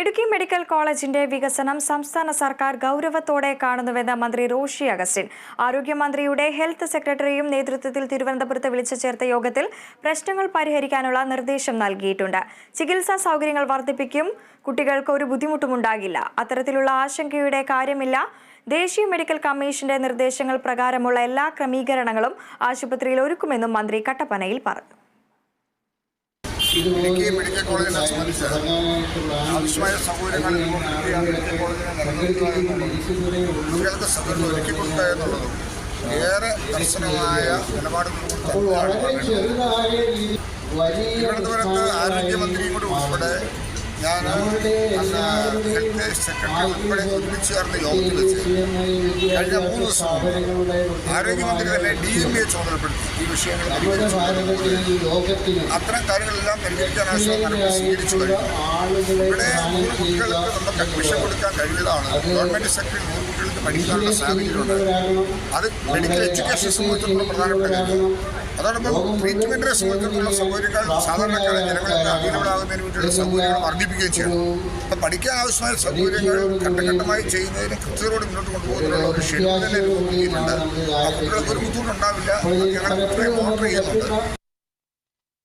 Idukki medical കോളേജിന്റെ വികസനം സംസ്ഥാന സർക്കാർ ഗൗരവത്തോടെ കാണുന്നുവെന്ന് മന്ത്രി റോഷി അഗസ്റ്റിൻ. ആരോഗ്യമന്ത്രിയുടെ ഹെൽത്ത് സെക്രട്ടറിയും നേതൃത്വത്തിൽ തിരുവനന്തപുരത്ത് വിളിച്ചു ചേർത്ത യോഗത്തിൽ പ്രശ്നങ്ങൾ പരിഹരിക്കാനുള്ള നിർദ്ദേശം നൽകിയിട്ടുണ്ട്. ചികിത്സാ സൗകര്യങ്ങൾ വർദ്ധിപ്പിക്കും കുട്ടികൾക്ക് ഒരു ബുദ്ധിമുട്ടുമുണ്ടാകില്ല. അത്തരത്തിലുള്ള ആശങ്കയുടെ കാര്യമില്ല. ദേശീയ മെഡിക്കൽ കമ്മീഷന്റെ നിർദ്ദേശങ്ങൾ പ്രകാരമുള്ള എല്ലാ ക്രമീകരണങ്ങളും ആശുപത്രിയിൽ ഒരുക്കുമെന്നും മന്ത്രി കട്ടപ്പനയിൽ പറഞ്ഞു. ഇടുക്കി മെഡിക്കൽ കോളേജിനെ സംബന്ധിച്ച് ആവശ്യമായ സൗകര്യങ്ങൾ ഇടുക്കിയാണ് മെഡിക്കൽ കോളേജിനെ നിലനിർത്തുക എന്നുള്ളതും കുട്ടികൾക്ക് സൗകര്യം ഒരുക്കി കൊടുക്കുക എന്നുള്ളതും ഏറെ കർശനമായ നിലപാടുകൾ. തിരുവനന്തപുരത്ത് ഉൾപ്പെടെ ഞാൻ അന്ന് ഹെൽത്ത് സെക്രട്ടറി ഉൾപ്പെടെ ഒരുമിച്ച് ചേർന്ന യോഗത്തിൽ വെച്ച് കഴിഞ്ഞ മൂന്ന് ദിവസം ആരോഗ്യമന്ത്രി തന്നെ ഡി എം എ ചുമതലപ്പെടുത്തി ഈ വിഷയങ്ങൾ അത്തരം കാര്യങ്ങളെല്ലാം പരിഹരിക്കാൻ ആവശ്യമായ സ്വീകരിച്ചു കഴിഞ്ഞു. ഇവിടെ നൂറ് കുട്ടികൾക്ക് നമുക്ക് അഡ്മിഷൻ കൊടുക്കാൻ കഴിഞ്ഞതാണ് ഗവൺമെന്റ് സെക്ടറിൽ നൂറ് കുട്ടികൾക്ക് പഠിക്കാനുള്ള സാഹചര്യമുണ്ട് അത് മെഡിക്കൽ എഡ്യൂക്കേഷൻ സംബന്ധിച്ചിടത്തോളം പ്രധാനപ്പെട്ട കാര്യം. അതോടൊപ്പം ട്രീറ്റ്മെന്റിനെ സംബന്ധിച്ചുള്ള സൗകര്യങ്ങൾ സാധാരണക്കാരെ ജനങ്ങൾക്ക് അവൈലബിൾ വേണ്ടിയുള്ള സൗകര്യങ്ങൾ വർദ്ധിപ്പിക്കുകയും ചെയ്യണം. അപ്പം പഠിക്കാൻ ആവശ്യമായ സൗകര്യങ്ങൾ ഘട്ടഘട്ടമായി ചെയ്യുന്നതിന് കൃത്യതയോട് മുന്നോട്ട് കൊണ്ടുപോകുന്നതിനുള്ള ഒരു ഷെഡ്യൂൾ തന്നെ രൂപപ്പെടുത്തിയിട്ടുണ്ട് ആ കുട്ടികൾക്ക് ഒരു ബുദ്ധിമുട്ടുണ്ടാവില്ല. ഞങ്ങൾ കുട്ടികളെ മോണിറ്റർ ചെയ്യുന്നുണ്ട്.